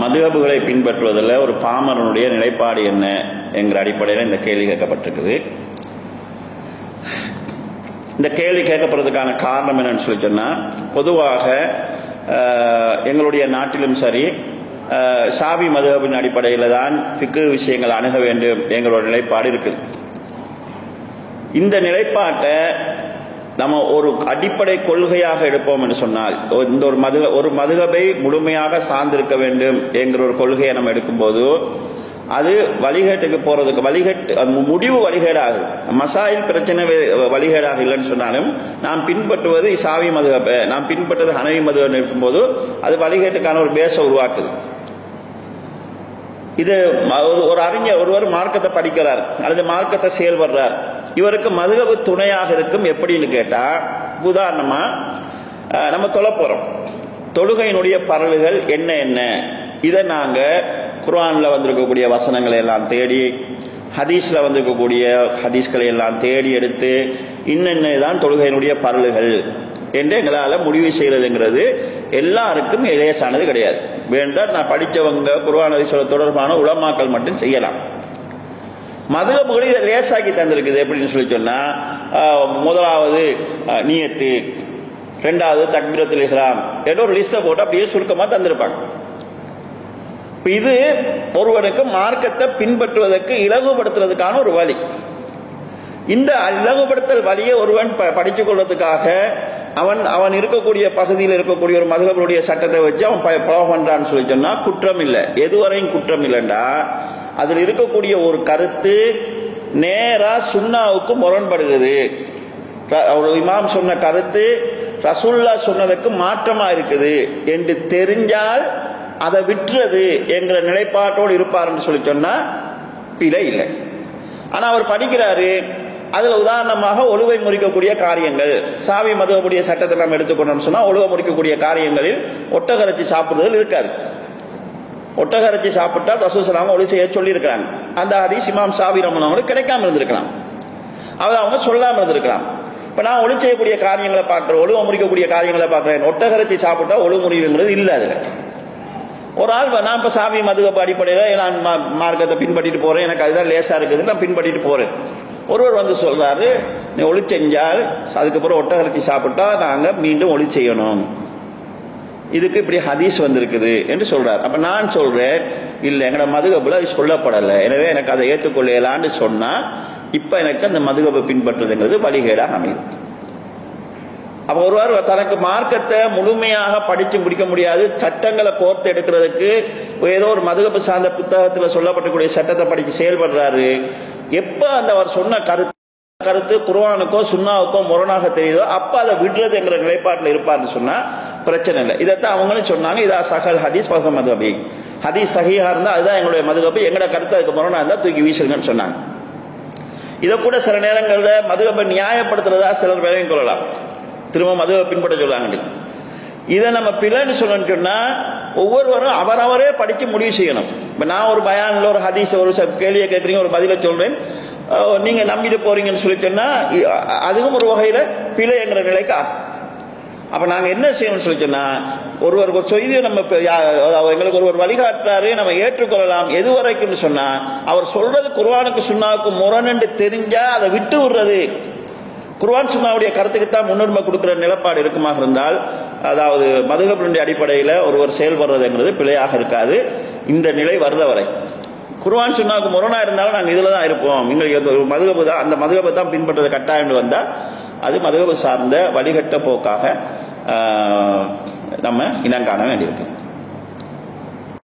மதுகபுகளை பின்பற்றுவதில் ஒரு பாமரனுடைய நிலைப்பாடு என்ன என்கிற அடிப்படையில் இந்த கேள்வி கேட்கப்பட்டிருக்குது. இந்த கேள்வி கேட்கப்படுறதுக்கான காரணம் என்னன்னு சொல்லி சொன்னால் பொதுவாக எங்களுடைய நாட்டிலும் சரி சாவி மதுகபின் அடிப்படையில் தான் பிக்கு விஷயங்கள் அணுக வேண்டும் எங்களோட நிலைப்பாடு இருக்குது. இந்த நிலைப்பாட்டை நம்ம ஒரு அடிப்படை கொள்கையாக எடுப்போம் என்று சொன்னால் இந்த ஒரு மது ஒரு மதுகபை முழுமையாக சார்ந்திருக்க வேண்டும் என்கிற ஒரு கொள்கையை நம்ம எடுக்கும்போது அது வழிகேட்டுக்கு போறதுக்கு வழிகட்டு முடிவு வழிகேடாகுது. மசாயில் பிரச்சனை வழிகேடாக இல்லைன்னு சொன்னாலும் நாம் பின்பற்றுவது சாவி மதுகப்பை நாம் பின்பற்றுவது ஹனவி மதுகன்னு இருக்கும்போது அது வழிகேட்டுக்கான ஒரு பேச உருவாக்குது. இது ஒரு அறிஞர் ஒருவர் மார்க்கத்தை படிக்கிறார் அல்லது மார்க்கத்தை செயல்படுறார். இவருக்கு மதுகவு துணையாக இருக்கும் எப்படின்னு கேட்டா உதாரணமா நம்ம தொலை போறோம். தொழுகையினுடைய பரல்கள் என்ன என்ன? இதை நாங்க குர்ஆன்ல வந்திருக்கக்கூடிய வசனங்களை எல்லாம் தேடி ஹதீஸ்ல வந்திருக்கக்கூடிய ஹதீஸ்களை எல்லாம் தேடி எடுத்து இன்னென்ன தான் தொழுகையினுடைய பரல்கள் என்று எங்களால் முடிவு செய்யறதுங்கிறது எல்லாருக்கும் லேசானது கிடையாது. வேண்டாம் நான் படித்தவங்க குருவானதை சொல்ல தொடர்பான உளமாக்கல் மட்டும் செய்யலாம். மதுகபுகளை இதை லேசாக்கி தந்திருக்குது எப்படின்னு சொல்லி சொன்னால் முதலாவது நீயத்து ரெண்டாவது தக்பீரத்துல் இஸ்லாம் ஏதோ ஒரு லிஸ்ட்டை போட்டு அப்படியே சுருக்கமாக தந்திருப்பாங்க. இது ஒருவனுக்கு மார்க்கத்தை பின்பற்றுவதற்கு இலகுபடுத்துறதுக்கான ஒரு வழி. இந்த அழகுபடுத்தல் வழியை ஒருவன் படித்துக் கொள்வதற்காக அவன் அவன் இருக்கக்கூடிய பகுதியில் இருக்கக்கூடிய ஒரு மதுகபருடைய சட்டத்தை வச்சு அவன் பலோ பண்றான்னு சொல்லி சொன்னா குற்றம் இல்லை. எதுவரையும் குற்றம் இல்லைண்டா. அதில் இருக்கக்கூடிய ஒரு கருத்து நேரா சுண்ணாவுக்கு முரண்படுகிறது. ஒரு இமாம் சொன்ன கருத்து ரசுல்லா சொன்னதுக்கு மாற்றமா இருக்குது என்று தெரிஞ்சால் அதை விட்டுறது என்கிற நிலைப்பாட்டோடு இருப்பார்னு சொல்லி சொன்னா பிழை இல்லை. ஆனா அவர் படிக்கிறாரு அதுல உதாரணமாக ஒழுவை முறிக்கக்கூடிய காரியங்கள். சாவி மதுவக்கூடிய சட்டத்தை நம்ம எடுத்துக்கணும்னு சொன்னா ஒழுவை முறிக்கக்கூடிய காரியங்களில் ஒட்டகரைச்சி சாப்பிடுதல் இருக்காது. ஒட்டகரைச்சி சாப்பிட்டால் ரசூசலாம ஒளி செய்ய சொல்லி இருக்கிறாங்க அந்த ஹதீஸ் இமாம் சாவி ரமன் அவங்களுக்கு கிடைக்காம இருந்திருக்கலாம். அவர் அவங்க சொல்லாம இருந்திருக்கலாம். இப்ப நான் ஒளி செய்யக்கூடிய காரியங்களை பார்க்கிறேன் ஒழுவ முறிக்கக்கூடிய காரியங்களை பார்க்கிறேன். ஒட்டகரைச்சி சாப்பிட்டா ஒழு முறிவுங்கிறது இல்லை அதுல. ஒரு ஆள் நான் இப்போ சாமி மதுகப்பு அடிப்படையில் நான் மார்க்கத்தை பின்பற்றிட்டு போறேன். எனக்கு அதுதான் லேசா இருக்குது. நான் பின்பற்றிட்டு போறேன். ஒருவர் வந்து சொல்றாரு நீ ஒளி செஞ்சால் அதுக்கப்புறம் ஒட்டகரைச்சி சாப்பிட்டா நாங்க மீண்டும் ஒளி செய்யணும். இதுக்கு இப்படி ஹதீஸ் வந்திருக்குது என்று சொல்றார். அப்ப நான் சொல்றேன் இல்ல எங்களோட மதுகப்புல அது சொல்லப்படலை. எனவே எனக்கு அதை ஏற்றுக்கொள்ளலான்னு சொன்னா இப்ப எனக்கு அந்த மதுகப்பை பின்பற்றுறதுங்கிறது வழிகேடாக அமையுது அப்ப ஒருவர் தனக்கு மார்க்கத்தை முழுமையாக படிச்சு முடிக்க முடியாது சட்டங்களை கோர்த்து எடுக்கிறதுக்கு ஏதோ ஒரு மதுகப்பு சார்ந்த புத்தகத்தில் சொல்லப்பட்டக்கூடிய சட்டத்தை படிச்சு செயல்படுறாரு. எப்ப அந்த அவர் சொன்ன கருத்து கருத்து குர்வானுக்கோ சுண்ணாவுக்கோ முரணாக தெரியுதோ அப்ப அதை விடுறது என்கிற நிலைப்பாட்டில் இருப்பார்னு சொன்னா பிரச்சனை இல்லை. இதைத்தான் அவங்களும் சொன்னாங்க. இதா சகல் ஹதீஸ் பக மதுகபி ஹதீஸ் சகியா இருந்தா அதுதான் எங்களுடைய மதுகபி எங்களோட கருத்து அதுக்கு முரணா இருந்தா தூக்கி வீசுங்கன்னு சொன்னாங்க. இதை கூட சில நேரங்களில் மதுகப்பை நியாயப்படுத்துறதா சிலர் வேலையும் கொள்ளலாம். திரும்ப மதுவை பின்பற்ற சொல்லாங்க இதை நம்ம பிள்ளைன்னு சொல்லணும்னு சொன்னா ஒவ்வொருவரும் அவரவரே படிச்சு முடிவு செய்யணும். இப்ப நான் ஒரு பயான்ல ஒரு ஹதீஸ் ஒரு கேள்வியை கேட்குறீங்க ஒரு பதில சொல்றேன். நீங்க நம்பிட்டு போறீங்கன்னு சொல்லி சொன்னா அதுவும் ஒரு வகையில பிழைங்கிற நிலைக்கு ஆகும். அப்ப நாங்க என்ன செய்யணும்னு சொல்லி சொன்னா ஒருவர் ஒரு செய்தியை நம்ம எங்களுக்கு ஒருவர் வழிகாட்டாரு நம்ம ஏற்றுக்கொள்ளலாம் எது வரைக்கும் சொன்னா அவர் சொல்றது குர்வானுக்கு சுண்ணாவுக்கு முரண் தெரிஞ்சா அதை விட்டு விடுறது. குர்வான் சுண்ணாவுடைய கருத்துக்கு தான் முன்னுரிமை கொடுக்கிற நிலப்பாடு இருக்குமாக இருந்தால் அதாவது மதுகபனுடைய அடிப்படையில் ஒருவர் செயல்படுறதுங்கிறது பிழையாக இருக்காது. இந்த நிலை வருத வரை. குர்வான் சுண்ணாவுக்கு முரணா இருந்தாலும் நாங்கள் இதில் தான் இருப்போம். எங்களுக்கு மதுகபு தான் அந்த மதுகபை தான் பின்பற்றது கட்டாயம் வந்தால் அது மதுகபு சார்ந்த வழிகட்ட போக்காக நம்ம இனங்காண வேண்டியிருக்கு